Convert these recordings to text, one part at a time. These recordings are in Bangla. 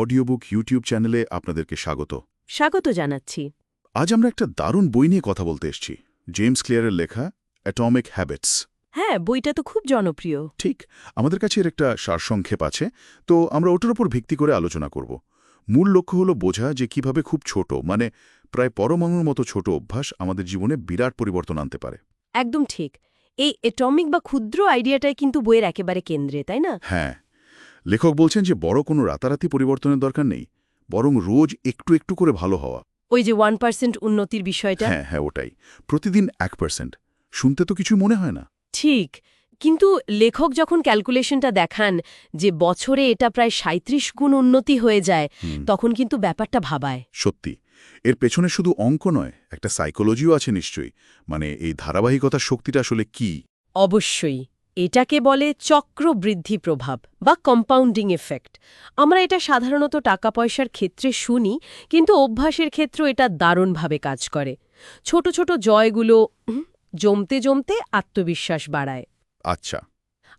অডিওবুক ইউটিউব চ্যানেলে আপনাদেরকে স্বাগত। স্বাগত জানাচ্ছি। আজ আমরা একটা দারুণ বই নিয়ে কথা বলতে এসেছি। জেমস ক্লিয়ারের লেখা অ্যাটমিক হ্যাবিটস হ্যাঁ বইটা তো খুব জনপ্রিয়। ঠিক আমাদের কাছে এর একটা সারসংক্ষেপ আছে। তো আমরা ওটার উপর ভিত্তি করে আলোচনা করব। মূল লক্ষ্য হলো বোঝা যে কীভাবে খুব ছোট মানে প্রায় পরমাণুর মতো ছোট অভ্যাস আমাদের জীবনে বিরাট পরিবর্তন আনতে পারে। একদম ঠিক। এই এটমিক বা ক্ষুদ্র আইডিয়াটাই কিন্তু বইয়ের একেবারে কেন্দ্রে তাই না? হ্যাঁ। লেখক বলছেন যে বড় কোনো রাতারাতি পরিবর্তনের দরকার নেই বরং রোজ একটু একটু করে ভালো হওয়া। ওই যে ওয়ান পার্সেন্ট উন্নতির বিষয়টা? হ্যাঁ হ্যাঁ ওটাই। প্রতিদিন এক পার্সেন্ট। শুনতে তো কিছু মনে হয় না। ঠিক। কিন্তু লেখক যখন ক্যালকুলেশনটা দেখান যে বছরে এটা প্রায় সাঁত্রিশ গুণ উন্নতি হয়ে যায় তখন কিন্তু ব্যাপারটা ভাবায়। সত্যি। এর পেছনে শুধু অঙ্ক নয় একটা সাইকোলজিও আছে নিশ্চয়ই। মানে এই ধারাবাহিকতার শক্তিটা আসলে কি? অবশ্যই। এটাকে বলে চক্রবৃদ্ধি প্রভাব বা কম্পাউন্ডিং এফেক্ট আমরা এটা সাধারণত টাকা পয়সার ক্ষেত্রে শুনি কিন্তু অভ্যাসের ক্ষেত্রেও এটা দারুণভাবে কাজ করে। ছোট ছোট জয়গুলো জমতে জমতে আত্মবিশ্বাস বাড়ায়। আচ্ছা।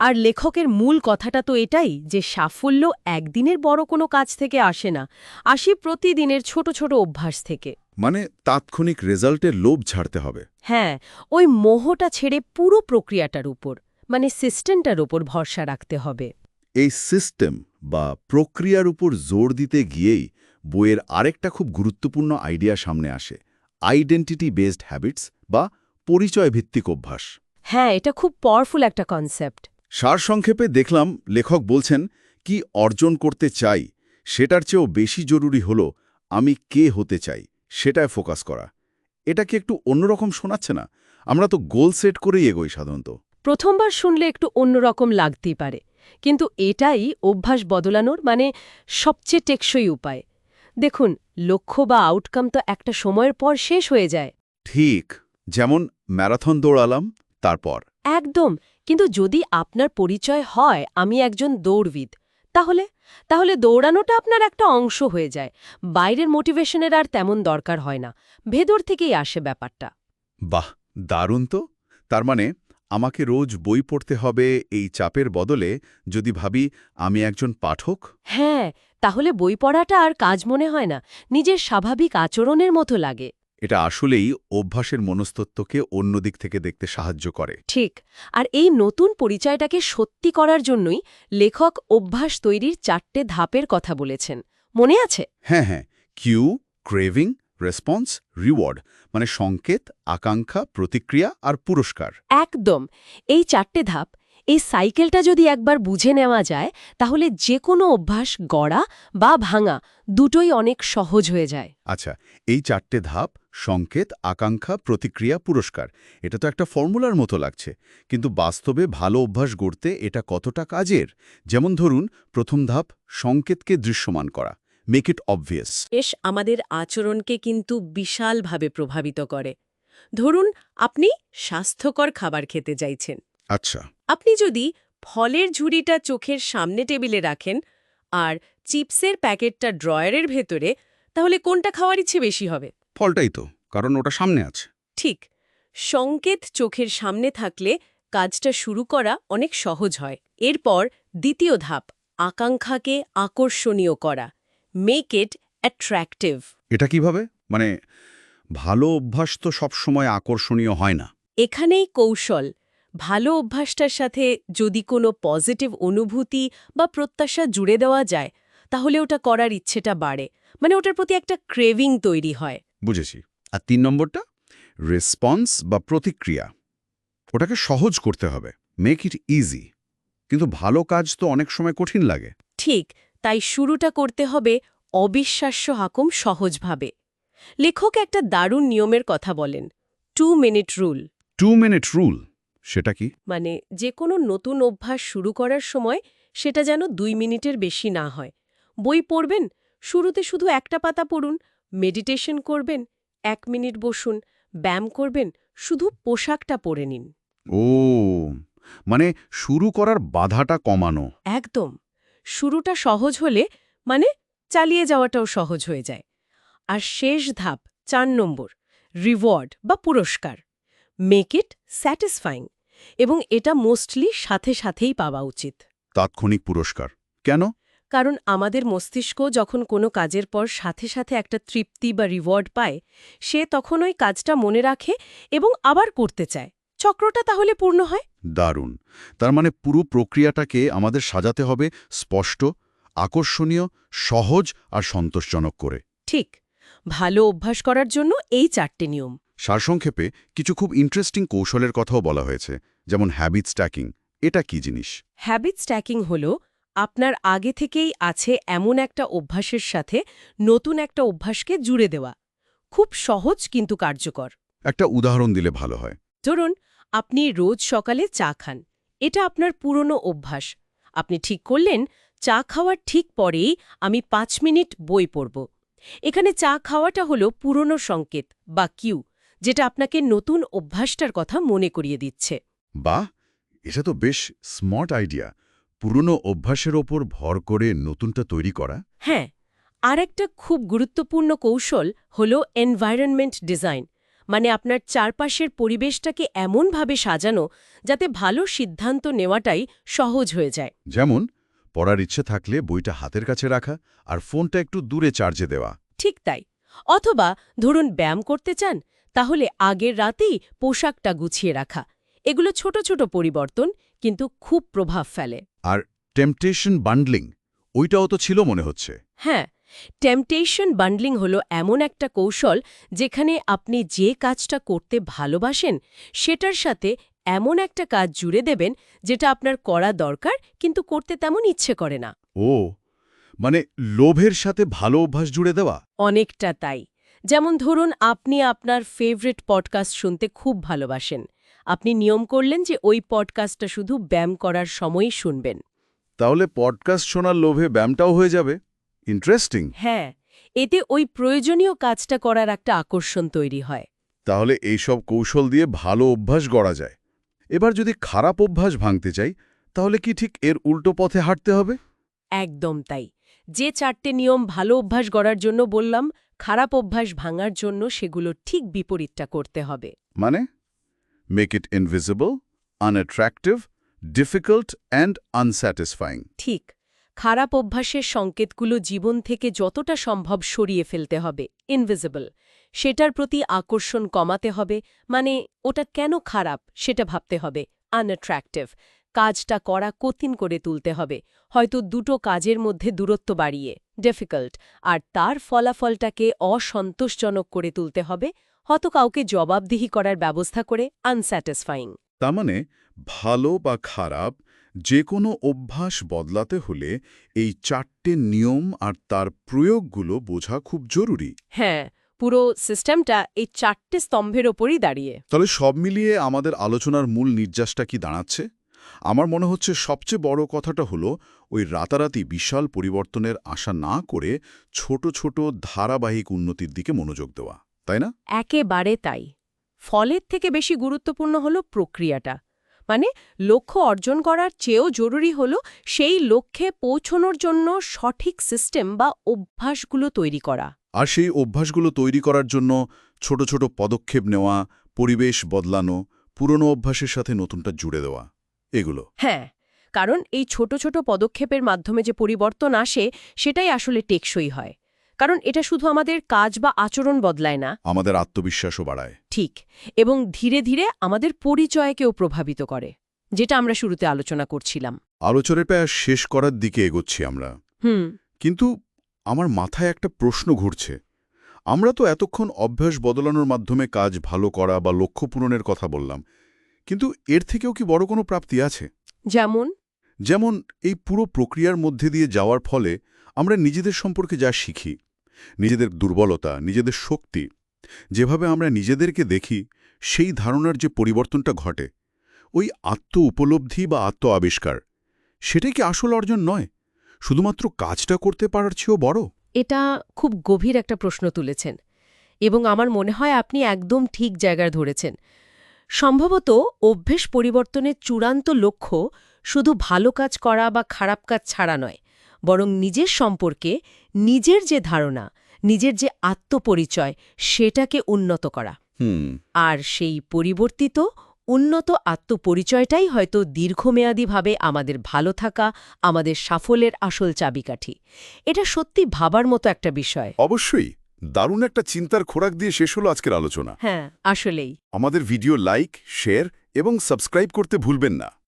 আর লেখকের মূল কথাটা তো এটাই যে সাফল্য একদিনের বড় কোনো কাজ থেকে আসে না আসি প্রতিদিনের ছোট ছোট অভ্যাস থেকে। মানে তাৎক্ষণিক রেজাল্টের লোভ ছাড়তে হবে। হ্যাঁ ওই মোহটা ছেড়ে পুরো প্রক্রিয়াটার উপর। মানে সিস্টেমটার উপর ভরসা রাখতে হবে। এই সিস্টেম বা প্রক্রিয়ার উপর জোর দিতে গিয়েই বইয়ের আরেকটা খুব গুরুত্বপূর্ণ আইডিয়া সামনে আসে আইডেন্টিটি বেসড হ্যাবিটস বা পরিচয় ভিত্তিক অভ্যাস। হ্যাঁ এটা খুব পাওয়ারফুল একটা কনসেপ্ট সারসংক্ষেপে দেখলাম লেখক বলছেন কি অর্জন করতে চাই সেটার চেয়েও বেশি জরুরি হল আমি কে হতে চাই সেটায় ফোকাস করা। এটা কি একটু অন্যরকম শোনাচ্ছে না? আমরা তো গোল সেট করেই এগোই সাধারণত। প্রথমবার শুনলে একটু অন্যরকম লাগতেই পারে। কিন্তু এটাই অভ্যাস বদলানোর মানে সবচেয়ে টেকসই উপায়। দেখুন লক্ষ্য বা আউটকাম তো একটা সময়ের পর শেষ হয়ে যায়। ঠিক যেমন ম্যারাথন দৌড়ালাম তারপর। একদম কিন্তু যদি আপনার পরিচয় হয় আমি একজন দৌড়বিদ তাহলে? তাহলে দৌড়ানোটা আপনার একটা অংশ হয়ে যায়। বাইরের মোটিভেশনের আর তেমন দরকার হয় না। ভেতর থেকেই আসে ব্যাপারটা। বাহ দারুণ তো। তার মানে আমাকে রোজ বই পড়তে হবে এই চাপের বদলে যদি ভাবি আমি একজন পাঠক? হ্যাঁ তাহলে বই পড়াটা আর কাজ মনে হয় না নিজের স্বাভাবিক আচরণের মতো লাগে। এটা আসলেই অভ্যাসের মনস্তত্ত্বকে অন্য দিক থেকে দেখতে সাহায্য করে। ঠিক আর এই নতুন পরিচয়টাকে সত্যি করার জন্যই লেখক অভ্যাস তৈরির চারটে ধাপের কথা বলেছেন। মনে আছে? হ্যাঁ হ্যাঁ কিউ ক্রেভিং রেসপন্স রিওয়ার্ড মানে সংকেত আকাঙ্ক্ষা প্রতিক্রিয়া আর পুরস্কার। একদম। এই চারটে ধাপ এই সাইকেলটা যদি একবার বুঝে নেওয়া যায় তাহলে যে কোনো অভ্যাস গড়া বা ভাঙা দুটোই অনেক সহজ হয়ে যায়। আচ্ছা এই চারটে ধাপ সংকেত আকাঙ্ক্ষা প্রতিক্রিয়া পুরস্কার এটা তো একটা ফর্মুলার মতো লাগছে। কিন্তু বাস্তবে ভালো অভ্যাস গড়তে এটা কতটা কাজের? যেমন ধরুন প্রথম ধাপ সংকেতকে দৃশ্যমান করা। মেক ইট অবভিয়াস এস আমাদের আচরণকে কিন্তু বিশালভাবে প্রভাবিত করে। ধরুন আপনি স্বাস্থ্যকর খাবার খেতে চাইছেন। আচ্ছা। আপনি যদি ফলের ঝুড়িটা চোখের সামনে টেবিলে রাখেন আর চিপসের প্যাকেটটা ড্রয়ারের ভেতরে তাহলে কোনটা খাওয়ার ইচ্ছে বেশি হবে? ফলটাই তো কারণ ওটা সামনে আছে। ঠিক। সংকেত চোখের সামনে থাকলে কাজটা শুরু করা অনেক সহজ হয়। এরপর দ্বিতীয় ধাপ আকাঙ্ক্ষাকে আকর্ষণীয় করা। মেক ইট অ্যাট্রাক্টিভ এটা কীভাবে? মানে ভালো অভ্যাস তো সবসময় আকর্ষণীয় হয় না। এখানেই কৌশল। ভালো অভ্যাসটার সাথে যদি কোনো পজিটিভ অনুভূতি বা প্রত্যাশা জুড়ে দেওয়া যায় তাহলে ওটা করার ইচ্ছেটা বাড়ে। মানে ওটার প্রতি একটা ক্রেভিং তৈরি হয়। বুঝেছি। আর তিন নম্বরটা? রেসপন্স বা প্রতিক্রিয়া। ওটাকে সহজ করতে হবে। মেক ইট ইজি কিন্তু ভালো কাজ তো অনেক সময় কঠিন লাগে। ঠিক। তাই শুরুটা করতে হবে অবিশ্বাস্য হাকুম সহজভাবে। লেখক একটা দারুণ নিয়মের কথা বলেন two minute rule two minute rule সেটা কি? মানে যে কোনো নতুন অভ্যাস শুরু করার সময় সেটা যেন দুই মিনিটের বেশি না হয়। বই পড়বেন শুরুতে শুধু একটা পাতা পড়ুন মেডিটেশন করবেন এক মিনিট বসুন ব্যায়াম করবেন শুধু পোশাকটা পরে নিন। ও মানে শুরু করার বাধাটা কমানো। একদম। শুরুটা সহজ হলে মানে চালিয়ে যাওয়াটাও সহজ হয়ে যায়। আর শেষ ধাপ চার নম্বর রিওয়ার্ড বা পুরস্কার। মেক ইট স্যাটিসফাইং এবং এটা মোস্টলি সাথে সাথেই পাওয়া উচিত। তাৎক্ষণিক পুরস্কার। কেন? কারণ আমাদের মস্তিষ্ক যখন কোনো কাজের পর সাথে সাথে একটা তৃপ্তি বা রিওয়ার্ড পায় সে তখন ওই কাজটা মনে রাখে এবং আবার করতে চায়। চক্রটা তাহলে পূর্ণ হয়? দারুণ। তার মানে পুরো প্রক্রিয়াটাকে আমাদের সাজাতে হবে স্পষ্ট আকর্ষণীয় সহজ আর সন্তোষজনক করে। ঠিক। ভালো অভ্যাস করার জন্য এই চারটে নিয়ম। সারসংক্ষেপে কিছু খুব ইন্টারেস্টিং কৌশলের কথাও বলা হয়েছে যেমন হ্যাবিট স্ট্যাকিং এটা কি জিনিস? হ্যাবিট স্ট্যাকিং হল আপনার আগে থেকেই আছে এমন একটা অভ্যাসের সাথে নতুন একটা অভ্যাসকে জুড়ে দেওয়া। খুব সহজ কিন্তু কার্যকর। একটা উদাহরণ দিলে ভালো হয়। ধরুন আপনি রোজ সকালে চা খান। এটা আপনার পুরনো অভ্যাস। আপনি ঠিক করলেন চা খাওয়ার ঠিক পরেই আমি পাঁচ মিনিট বই পড়ব। এখানে চা খাওয়াটা হলো পুরনো সংকেত বা কিউ যেটা আপনাকে নতুন অভ্যাসটার কথা মনে করিয়ে দিচ্ছে। বাহ! এটা তো বেশ স্মার্ট আইডিয়া। পুরনো অভ্যাসের ওপর ভর করে নতুনটা তৈরি করা। হ্যাঁ আর একটা খুব গুরুত্বপূর্ণ কৌশল হল এনভায়রনমেন্ট ডিজাইন মানে আপনার চারপাশের পরিবেশটাকে এমনভাবে সাজানো যাতে ভালো সিদ্ধান্ত নেওয়াটাই সহজ হয়ে যায়। যেমন পড়ার ইচ্ছে থাকলে বইটা হাতের কাছে রাখা আর ফোনটা একটু দূরে চার্জে দেওয়া। ঠিক তাই। অথবা ধরুন ব্যায়াম করতে চান তাহলে আগের রাতেই পোশাকটা গুছিয়ে রাখা। এগুলো ছোট ছোট পরিবর্তন কিন্তু খুব প্রভাব ফেলে। আর টেম্পটেশন বান্ডলিং ওইটাও তো ছিল মনে হচ্ছে। হ্যাঁ টেম্পটেশন বান্ডলিং হলো এমন একটা কৌশল যেখানে আপনি যে কাজটা করতে ভালোবাসেন সেটার সাথে এমন একটা কাজ জুড়ে দেবেন যেটা আপনার করা দরকার কিন্তু করতে তেমন ইচ্ছে করে না। ও মানে লোভের সাথে ভালো অভ্যাস জুড়ে দেওয়া? অনেকটা তাই। যেমন ধরুন আপনি আপনার ফেভারিট পডকাস্ট শুনতে খুব ভালোবাসেন। আপনি নিয়ম করলেন যে ওই পডকাস্টটা শুধু ব্যায়াম করার সময়ই শুনবেন। তাহলে পডকাস্ট শোনার লোভে ব্যায়ামটাও হয়ে যাবে। ইন্টারেস্টিং হ্যাঁ এতে ওই প্রয়োজনীয় কাজটা করার একটা আকর্ষণ তৈরি হয়। তাহলে এইসব কৌশল দিয়ে ভালো অভ্যাস গড়া যায়। এবার যদি খারাপ অভ্যাস ভাঙতে চাই তাহলে কি ঠিক এর উল্টো পথে হাঁটতে হবে? একদম তাই। যে চারটে নিয়ম ভালো অভ্যাস গড়ার জন্য বললাম খারাপ অভ্যাস ভাঙার জন্য সেগুলো ঠিক বিপরীতটা করতে হবে। মানে? Make it invisible unattractive difficult and unsatisfying ঠিক। খারাপ অভ্যাসের সংকেতগুলো জীবন থেকে যতটা সম্ভব সরিয়ে ফেলতে হবে ইনভিজিবল সেটার প্রতি আকর্ষণ কমাতে হবে মানে ওটা কেন খারাপ সেটা ভাবতে হবে আনঅ্যাট্রাক্টিভ কাজটা করা কঠিন করে তুলতে হবে, হয়তো দুটো কাজের মধ্যে দূরত্ব বাড়িয়ে ডিফিকাল্ট আর তার ফলাফলটাকে অসন্তোষজনক করে তুলতে হবে, হয়তো কাউকে জবাবদিহি করার ব্যবস্থা করে আনস্যাটিসফাইং তার মানে ভালো বা খারাপ যে কোনো অভ্যাস বদলাতে হলে এই চারটে নিয়ম আর তার প্রয়োগগুলো বোঝা খুব জরুরি। হ্যাঁ পুরো সিস্টেমটা এই চারটে স্তম্ভের ওপরই দাঁড়িয়ে। তাহলে সব মিলিয়ে আমাদের আলোচনার মূল নির্যাসটা কি দাঁড়াচ্ছে? আমার মনে হচ্ছে সবচেয়ে বড় কথাটা হলো ওই রাতারাতি বিশাল পরিবর্তনের আশা না করে ছোট ছোট ধারাবাহিক উন্নতির দিকে মনোযোগ দেওয়া তাই না? একেবারে তাই। ফলের থেকে বেশি গুরুত্বপূর্ণ হলো প্রক্রিয়াটা। মানে লক্ষ্য অর্জন করার চেয়েও জরুরি হলো সেই লক্ষ্যে পৌঁছনোর জন্য সঠিক সিস্টেম বা অভ্যাসগুলো তৈরি করা। আর সেই অভ্যাসগুলো তৈরি করার জন্য ছোট ছোট পদক্ষেপ নেওয়া পরিবেশ বদলানো পুরনো অভ্যাসের সাথে নতুনটা জুড়ে দেওয়া এগুলো। হ্যাঁ কারণ এই ছোট ছোট পদক্ষেপের মাধ্যমে যে পরিবর্তন আসে সেটাই আসলে টেকসই হয়। কারণ এটা শুধু আমাদের কাজ বা আচরণ বদলায় না। আমাদের আত্মবিশ্বাসও বাড়ায়। ঠিক। এবং ধীরে ধীরে আমাদের পরিচয়কেও প্রভাবিত করে যেটা আমরা শুরুতে আলোচনা করছিলাম। আলোচনার প্রায় শেষ করার দিকে এগোচ্ছি আমরা। হুম। কিন্তু আমার মাথায় একটা প্রশ্ন ঘুরছে। আমরা তো এতক্ষণ অভ্যাস বদলানোর মাধ্যমে কাজ ভালো করা বা লক্ষ্য পূরণের কথা বললাম। কিন্তু এর থেকেও কি বড় কোনো প্রাপ্তি আছে? যেমন? যেমন এই পুরো প্রক্রিয়ার মধ্যে দিয়ে যাওয়ার ফলে আমরা নিজেদের সম্পর্কে যা শিখি নিজেদের দুর্বলতা, নিজেদের শক্তি। যেভাবে আমরা নিজেদেরকে দেখি, সেই ধারণার যে পরিবর্তনটা ঘটে, ওই আত্ম উপলব্ধি বা আত্ম আবিষ্কার সেটাই কি আসল অর্জন নয়? শুধুমাত্র কাজটা করতে পারার চেয়েও বড়? এটা খুব গভীর একটা প্রশ্ন তুলেছেন এবং আমার মনে হয় আপনি একদম ঠিক জায়গায় ধরেছেন। সম্ভবত অভ্যেস পরিবর্তনের চূড়ান্ত লক্ষ্য শুধু ভালো কাজ করা বা খারাপ কাজ ছাড়া নয়, বরং নিজের সম্পর্কে নিজের যে ধারণা নিজের যে আত্মপরিচয় সেটাকে উন্নত করা। হুম। আর সেই পরিবর্তিত উন্নত আত্মপরিচয়টাই হয়তো দীর্ঘমেয়াদীভাবে আমাদের ভালো থাকা আমাদের সাফল্যের আসল চাবিকাঠি। এটা সত্যি ভাবার মতো একটা বিষয়। অবশ্যই। দারুণ একটা চিন্তার খোরাক দিয়ে শেষ হলো আজকের আলোচনা। হ্যাঁ আসলেই। আমাদের ভিডিও লাইক শেয়ার এবং সাবস্ক্রাইব করতে ভুলবেন না।